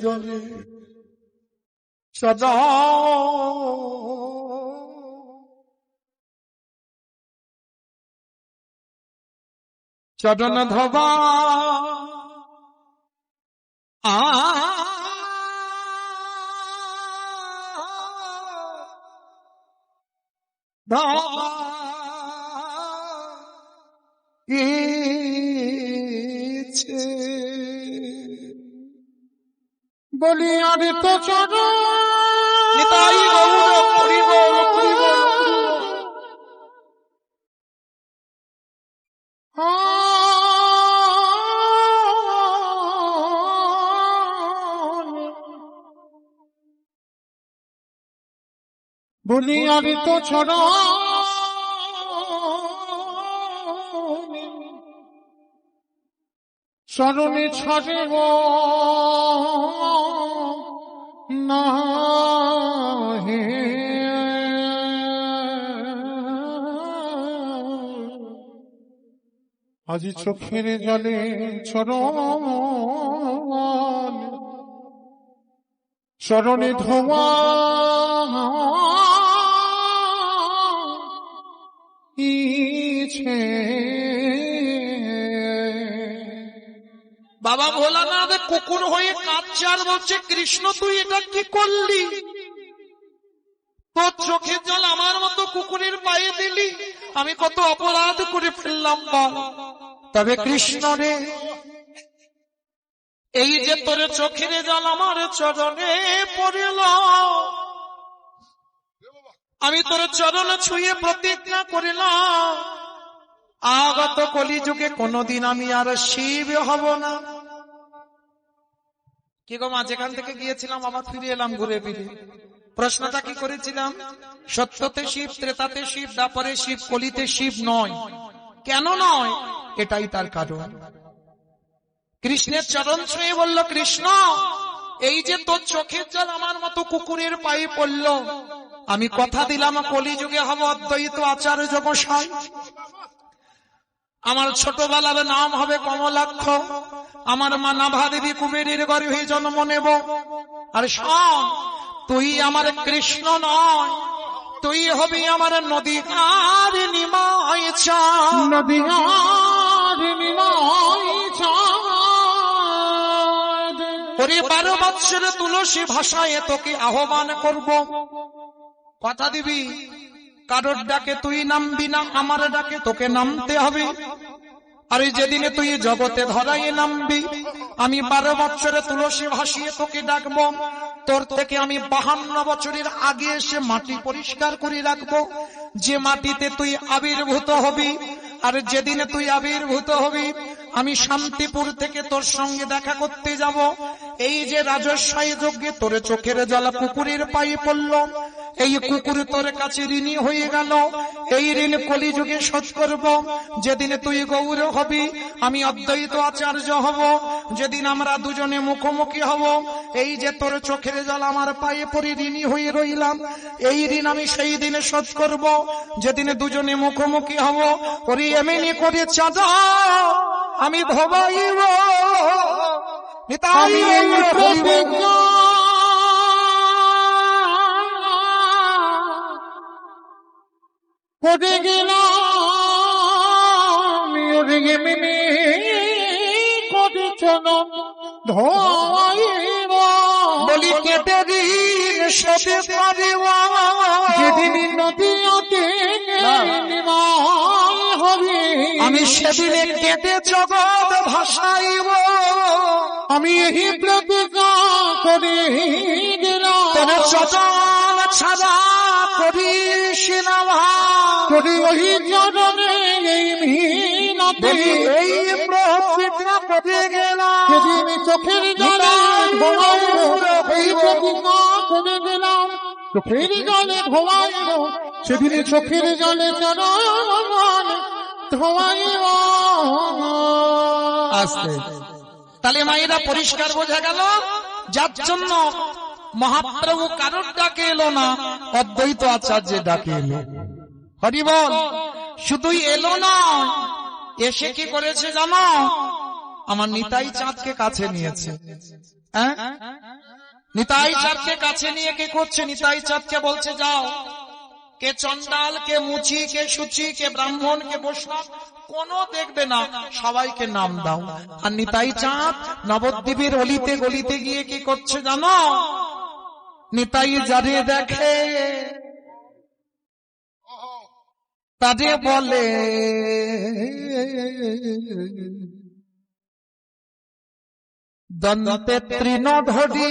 জলে সদা চরণ ধবা আ ধবা ইছে বলি আরে তো চরণ নিতাই গৌর হরি বল, হরি বল, হরি বল। বলি আমি তো ছড় স্মরণে ছড়ে গো। না আজি চোখের জলে ছড়ন চরণে ধোয়া। ইছে বাবা ভোলানাথ কুকুর হয়ে কাঁদছে আর বলছে, কৃষ্ণ, তুই এটা কি করলি? তোর চোখের জল আমার মতো কুকুরের পায়ে দিলি? আমি কত অপরাধ করে ফেললাম বল তবে কৃষ্ণ রে, এই যে তোর চোখের জল আমার চরণে পড়ল, আমি তোর চরণ ছুঁয়ে প্রতিজ্ঞা করিলাম। আগত কলিযুগে কোনদিন আমি আর শিব হব না। কি গো মা, যেখান থেকে গিয়েছিলাম, আবার ফিরে এলাম ঘুরে ফিরে। প্রশ্নটা কি করেছিলাম? সত্যতে শিব, ত্রেতাতে শিব, দাপরে শিব, কলিতে শিব নয়। কেন নয়? এটাই তার কারণ। কৃষ্ণের চরণ ছুঁয়ে বলল, কৃষ্ণ, এই যে তোর চোখের জল আমার মতো কুকুরের পায়ে পড়ল। আমি কথা দিলাম, কলিযুগে হব অদ্বৈত আচার্য গোসাই আমার ছোটবেলার নাম হবে কমলাক্ষ। আমার মা নাভা দেবী কুবেরের গর্ভে জন্ম নেব। আর শোন তুই আমার কৃষ্ণ নয় তুই হবি আমার নদী আর নিমায় চাঁদ ওরে বারো বৎসরে তুলসী ভাষায় তোকে আহ্বান করব। কথা দিবি কারোর ডাকে তুই নামবি না আমার ডাকে তোকে নামতে হবে। আর যেদিনে তুই জগতে ধরাই নামবি, আমি বারো বছরে তুলসী ভাসিয়ে তোকে ডাকবো। তোর থেকে আমি বাহান্ন বছরের আগে এসে মাটি পরিষ্কার করে রাখব। যে মাটিতে তুই আবির্ভূত হবি, আর যেদিনে তুই আবির্ভূত হবি, আমি শান্তিপুর থেকে তোর সঙ্গে দেখা করতে যাব। এই যে রাজস্বাই যজ্ঞে তোর চোখের জল পুকুরের পায়ে পড়ল এই কুকুর তোর কাছে ঋণী হয়ে গেল। এই ঋণ কলিযুগে শোধ করব। যেদিন তুই গৌর হবি আমি অদ্বৈত আচার্য হব। যেদিন আমরা দুজনে মুখোমুখি হব এই যে তোর চোখের জল আমার পায়ে পড়ে ঋণী হয়ে রইলাম এই ঋণ আমি সেই দিনে শোধ করব। যেদিনে দুজনে মুখোমুখি হব ওরে এমনি করে চাঁদা আমি ধোবাইব। নিতাই করে গেলাম এমনি করে বলি কেটে দিন সবে পারিব যেদিন নদীতে হবে আমি সেদিনে কেটে জগৎ ভাসাইব। আমি এই প্রতিজ্ঞা করে দিলাম। ছাড়া গেলাম চোখের জলে এই দিলাম চোখের জলে ঘুমাইব সেদিন চোখের জলে চরণ ধোয়াইব আসতে। তাহলে মায়েরা পরিষ্কার বোঝা গেল? যার জন্য মহাপ্রভু কারোর ডাকে এলো না? অদ্বৈত আচার্যের ডাকে এলো। হরি বল, শুধুই এলো না। এসে কি করেছে জানো? আমার নিতাই চাঁদকে কাছে নিয়েছে। হ্যাঁ? নিতাই চাঁদকে কাছে নিয়ে কে করছে? নিতাই চাঁদকে বলছে, যাও। কে চন্ডাল কে মুচি, কে সুচি, কে ব্রাহ্মণ, কে বৈষ্ণব, কোন দেখবে না। সবাইকে নাম দাও। আর নিতাই চাঁদ নবদ্বীপের অলিতে গলিতে গিয়ে কি করছে জানো? নিতাই যারে দেখে। তারে বলে দন্তে তৃণ ধরি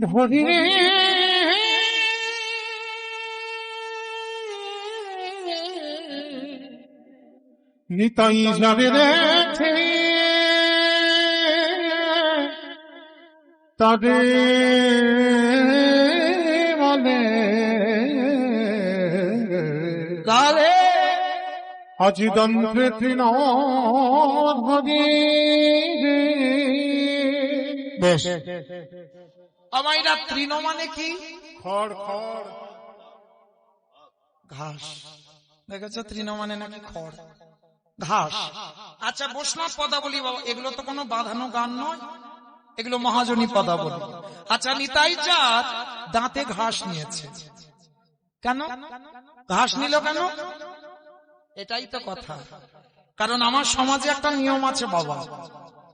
ধরি। নিতাই যাবে দেখে। তাদের বলে তারে দন্ত্রে তৃণধরি বেশ। আমাইরা তৃণ মানে কি? খড় খড়। ঘাস। দেখেছ তৃণ মানে নাকি খড়? ঘাস। আচ্ছা বৈষ্ণব পদাবলী বাবা এগুলো তো কোনো বাঁধানো গান নয়। এগুলো মহাজনী পদাবলী। আচ্ছা নিতাই চাঁদ দাঁতে ঘাস নিয়েছে। কেন? ঘাস নিল কেন? এটাই তো কথা। কারণ আমার সমাজে একটা নিয়ম আছে বাবা।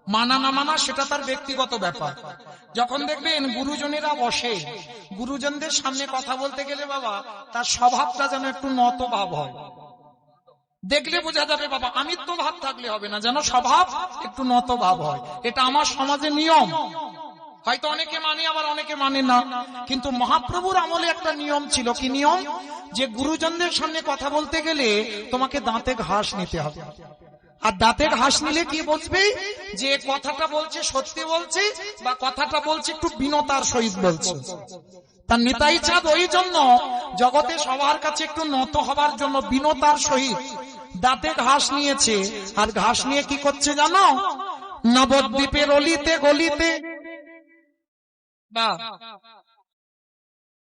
মানা না মানা, সেটা তার ব্যক্তিগত ব্যাপার। যখন দেখবেন গুরুজনেরা বসে, গুরুজনদের সামনে কথা বলতে গেলে বাবা, তার স্বভাবটা যেন একটু নত ভাব হয়। দেখলে বোঝা যাবে বাবা আমি তো ভাব থাকলে হবে না, যেন স্বভাব একটু নত ভাব হয়। এটা আমার সমাজের নিয়ম। হয়তো অনেকে মানে আবার অনেকে মানে না। কিন্তু মহাপ্রভুর আমলে একটা নিয়ম ছিল। কি নিয়ম? যে গুরুজনদের সামনে কথা বলতে গেলে তোমাকে দাঁতে ঘাস নিতে হবে। আর দাঁতে ঘাস নিলে কি বুঝবে যে কথাটা বলছে সত্যি বলছে, বা কথাটা বলছে একটু বিনতার সহিত বলছে। তার নেতাই চাঁদ ওই জন্য জগতে সবার কাছে একটু নত হবার জন্য বিনতার সহিত দাঁতে ঘাস নিয়েছে। আর ঘাস নিয়ে কি করছে জানো? নবদ্বীপের অলিতে গলিতে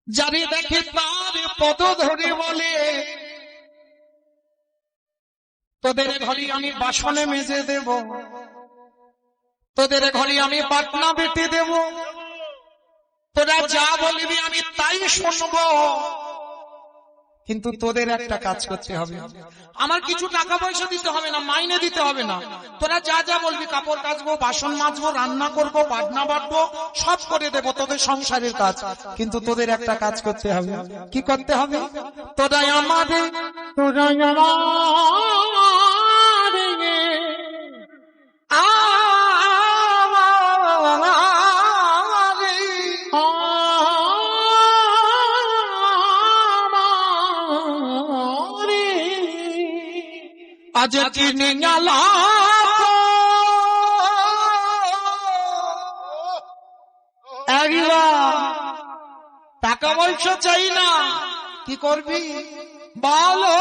যারে দেখে তার পদ ধরে বলে, তোদের ঘরে আমি বাসনে মেজে দেব। তোদের ঘরে আমি পাটনা বেটে দেব। তোরা যা বলবি আমি তাই শুনব। কিন্তু তোদের একটা কাজ করতে হবে। আমার কিছু টাকা পয়সা দিতে হবে না মাইনে দিতে হবে না। তোরা যা যা বলবি কাপড় কাচবো বাসন মাজবো রান্না করব বাটনা বাটবো সব করে দেবো তোদের সংসারের কাজ। কিন্তু তোদের একটা কাজ করতে হবে। কি করতে হবে? তোরা আমাদের তোরা আমার। আজ কিনে গেলা টাকা পয়সা চাই না। কি করবি? ভালো।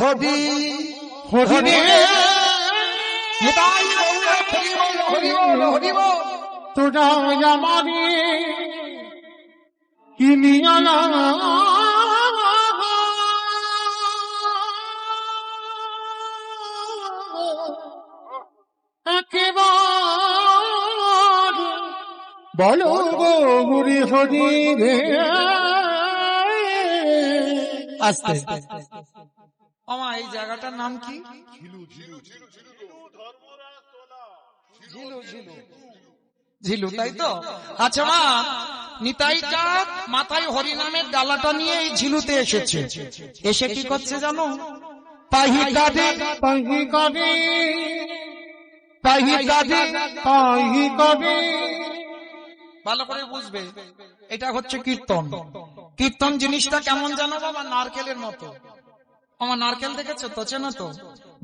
হবি বল, হরি বল। তোরা আমারে কিনিয়ালা বলো গো হরি রে। আস্তে। আমা এই জায়গাটার নাম কি? ঝিলু তাই তো? আচ্ছা মা নিতাই চাঁদ মাথায় হরিনামের ডালাটা নিয়ে এই ঝিলুতে এসেছে। এসে কি করছে জানো? পাহি কাঁধে পাহি কবে পাহি কাঁধে পাহি কবে ভালো করে বুঝবে এটা হচ্ছে কীর্তন। কীর্তন জিনিসটা কেমন জানো বাবা? নারকেলের মতো। আমার নারকেল দেখেছ? তো চেনো তো?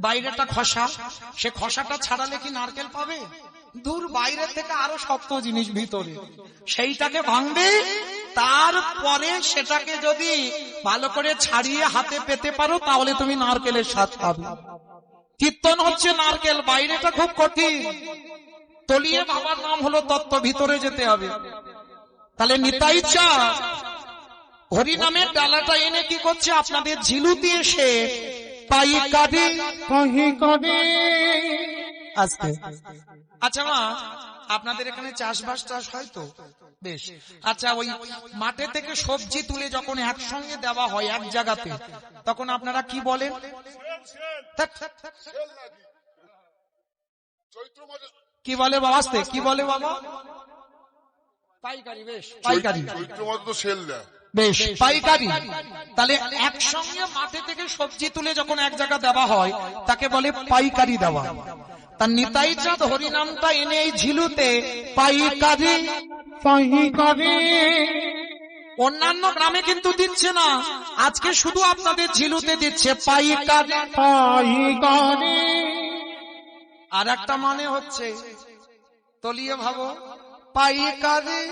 বাইরেটা খসা। সে খসাটা ছাড়ালে কি নারকেল পাবে? দূর বাইরে থেকে আরও শক্ত জিনিস ভিতরে। সেইটাকে ভাঙবে তারপরে সেটাকে যদি ভালো করে ছাড়িয়ে হাতে পেতে পারো তাহলে তুমি নারকেলের স্বাদ পাবে। কীর্তন হচ্ছে নারকেল বাইরেটা খুব কঠিন। তলিয়ে বাবার নাম হলো তত্ত্ব ভিতরে যেতে হবে। তাহলে নিতাই চা হরিনামের ডালাটা এনে কি করছে? আপনাদের ঝিলুতে এসে পাই কাঁধে। পাহি কবে আজকে আচ্ছা মা আপনাদের এখানে চাষবাস টাস হয় তো? বেশ। আচ্ছা ওই মাঠে থেকে সবজি তুলে যখন একসঙ্গে দেওয়া হয় এক জায়গাতে তখন আপনারা কি বলেন? কি বলে বাবা আস্তে? কি বলে বাবা? পাইকারি বেশ। পাইকারি। চৈত্র মাসে তো সেল দেয় বেশ পাইকারি। তাহলে একসঙ্গে মাঠে থেকে সবজি তুলে যখন এক জায়গা দেওয়া হয় তাকে বলে পাইকারি দেওয়া। তার নিতাই চাঁদ হরিনামটা এনে এই ঝিলুতে পাইকারি অন্যান্য গ্রামে কিন্তু দিচ্ছে না। আজকে শুধু আপনাদের ঝিলুতে দিচ্ছে পাইকারি পাইকারি আর একটা মানে হচ্ছে তলিয়ে ভাবো পাইকারি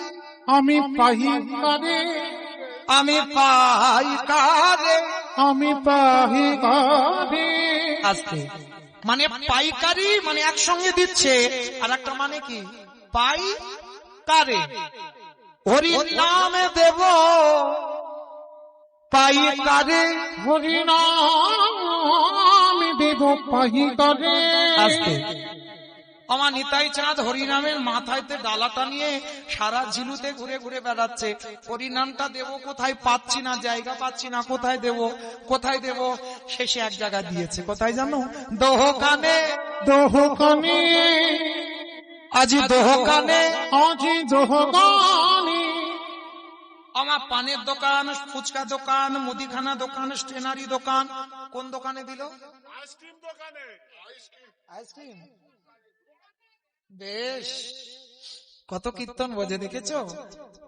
আমি পাইকারি আমি পাইকারে আমি পাইকারি আজকে। মানে পাইকারি মানে একসঙ্গে দিচ্ছে আর একটা মানে কি? পাই কারে হরি নামে দেব পাইকারে। হরিনাম দেব পাইকারি। আজকে আমার নিতাই চাঁদ হরিনামের মাথায়তে ডালাটা নিয়ে সারা ঝিলুতে ঘুরে ঘুরে বেড়াচ্ছে। হরিনামটা দেব কোথায় পাচ্ছি না জায়গা পাচ্ছি না কোথায় দেব কোথায় দেব? শেষে এক জায়গা দিয়েছে। কোথায় জানো? দোহকানে। দোহকানি। আজি দোহকানে আজি দোহকানি। আমার পানের দোকান ফুচকা দোকান মুদিখানা দোকান স্টেনারি দোকান কোন দোকানে দিল? আইসক্রিম দোকানে। আইসক্রিম? আইসক্রিম বেশ। কত কীর্তন বোঝে দেখেছ?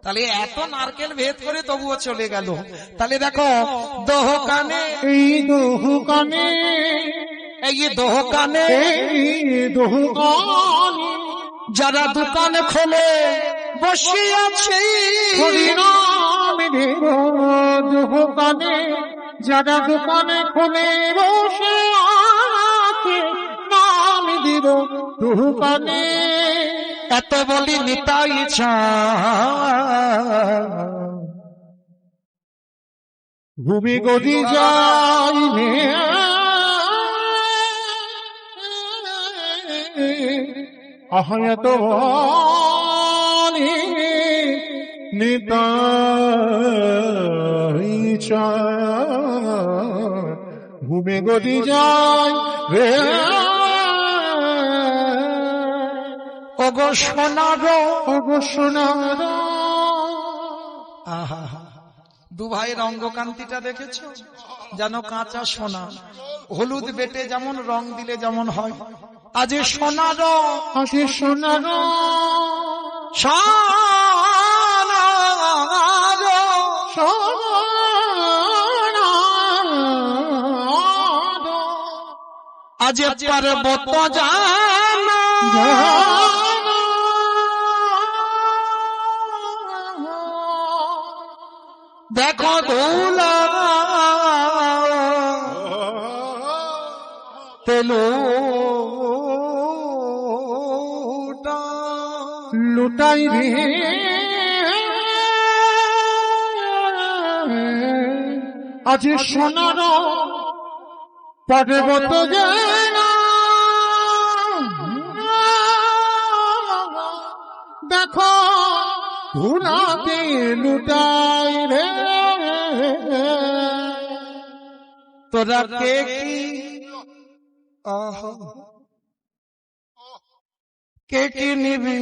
তাহলে এত নারকেল ভেদ করে তবুও চলে গেল। তাহলে দেখো দোহকানে। এই দোহকানি। এই দোহকানে। এই দোহকানি। যারা দোকান খোলে বসে আছে। দোকানে যারা দোকানে খোলে বসে আছে। নাম দেব দোকানে। এত বলি নিতাই। ভূমি গদি যাই রে চাঁদ। ভূমি গদি যাই রে। ওগো সোনার অবসনার আহা। দু ভাইয়ের অঙ্গকান্তিটা দেখেছ? যেন কাঁচা সোনা। হলুদ বেটে যেমন রং দিলে যেমন হয়। আজ সোনার আসে সোনার। সোনার। আজ পার্বত জানা। দেখো দৌলা। তেলো রে আজ সোনার পর্বত দেখো ঘুরাতে লুটাই রে। তোরা কে কি? আহ। কে কি নিবি?